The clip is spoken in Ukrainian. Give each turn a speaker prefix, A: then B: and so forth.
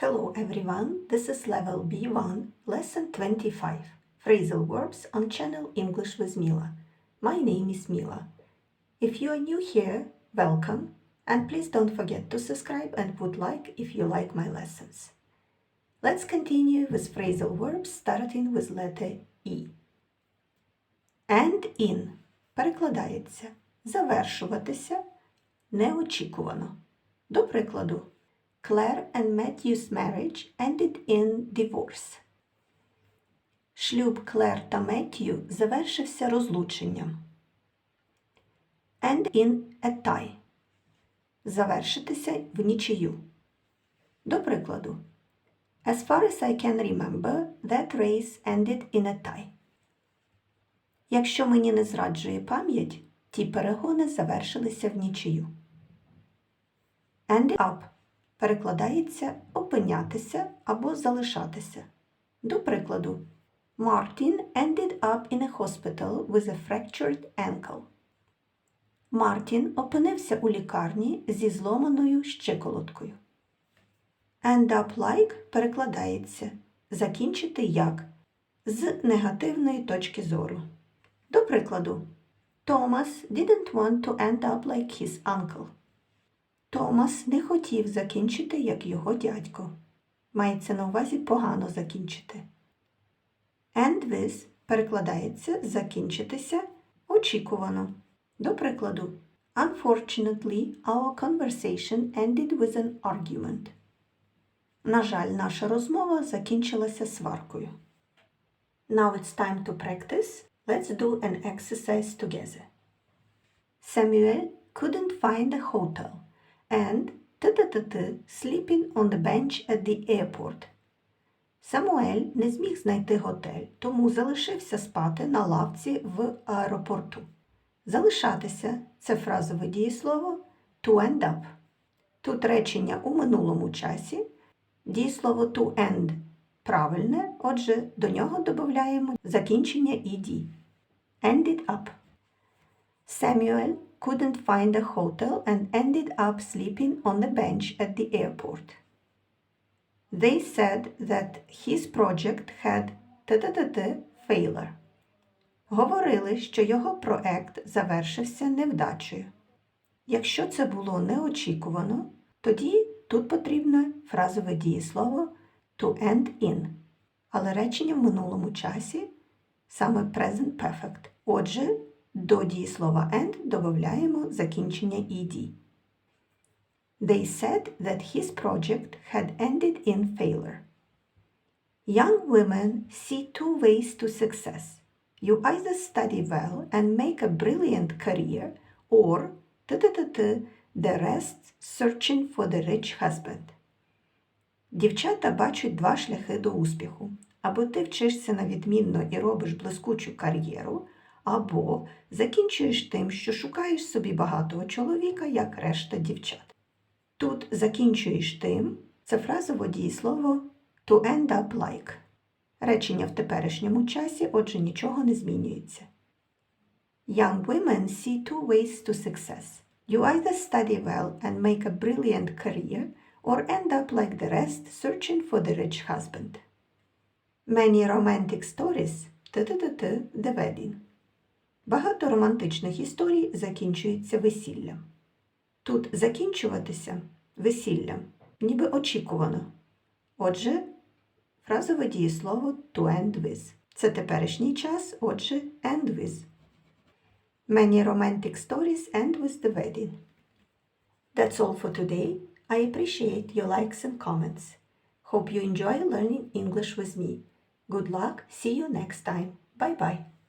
A: Hello everyone, this is level B1, lesson 25, phrasal verbs on channel English with Mila. My name is Mila. If you are new here, welcome, and please don't forget to subscribe and put like if you like my lessons. Let's continue with phrasal verbs starting with letter E. And in перекладається завершуватися неочікувано. До прикладу, Claire and Matthew's marriage ended in divorce. Шлюб Клер та Меттію завершився розлученням. End in a tie. Завершитися в нічию. До прикладу, As far as I can remember, that race ended in a tie. Якщо мені не зраджує пам'ять, ті перегони завершилися в нічию. End up перекладається опинятися або залишатися. До прикладу, Martin ended up in a hospital with a fractured ankle. Мартін опинився у лікарні зі зломаною щиколоткою. End up like перекладається закінчити як з негативної точки зору. До прикладу, Thomas didn't want to end up like his uncle. Томас не хотів закінчити, як його дядько. Мається на увазі погано закінчити. End with перекладається закінчитися очікувано. До прикладу, Unfortunately, our conversation ended with an argument. На жаль, наша розмова закінчилася сваркою. Now it's time to practice. Let's do an exercise together. Samuel couldn't find a hotel and т-т-т sleeping on the bench at the airport. Самуель не зміг знайти готель, тому залишився спати на лавці в аеропорту. Залишатися це фразове дієслово to end up. Тут речення у минулому часі. Дієслово to end правильне, отже, до нього додаємо закінчення ed. Ended up. Samuel couldn't find a hotel and ended up sleeping on the bench at the airport. They said that his project had failure. Говорили, що його проект завершився невдачею. Якщо це було неочікувано, тоді тут потрібне фразове дієслово to end in. Але речення в минулому часі саме present perfect. Отже, до дієслова end додаємо закінчення ed. They said that his project had ended in failure. Young women see two ways to success. You either study well and make a brilliant career, or the rest searching for the rich husband. Дівчата бачать два шляхи до успіху. Або ти вчишся на відмінно і робиш блискучу кар'єру, або закінчуєш тим, що шукаєш собі багатого чоловіка, як решта дівчат. Тут закінчуєш тим це фразово дієслово to end up like. Речення в теперішньому часі, отже, нічого не змінюється. Young women see two ways to success. You either study well and make a brilliant career, or end up like the rest searching for the rich husband. Many romantic stories т-т-т-т the wedding. Багато романтичних історій закінчуються весіллям. Тут закінчуватися весіллям, ніби очікувано. Отже, фразове дієслово to end with. Це теперішній час, отже, end with. Many romantic stories end with the wedding. That's all for today. I appreciate your likes and comments. Hope you enjoy learning English with me. Good luck. See you next time. Bye bye.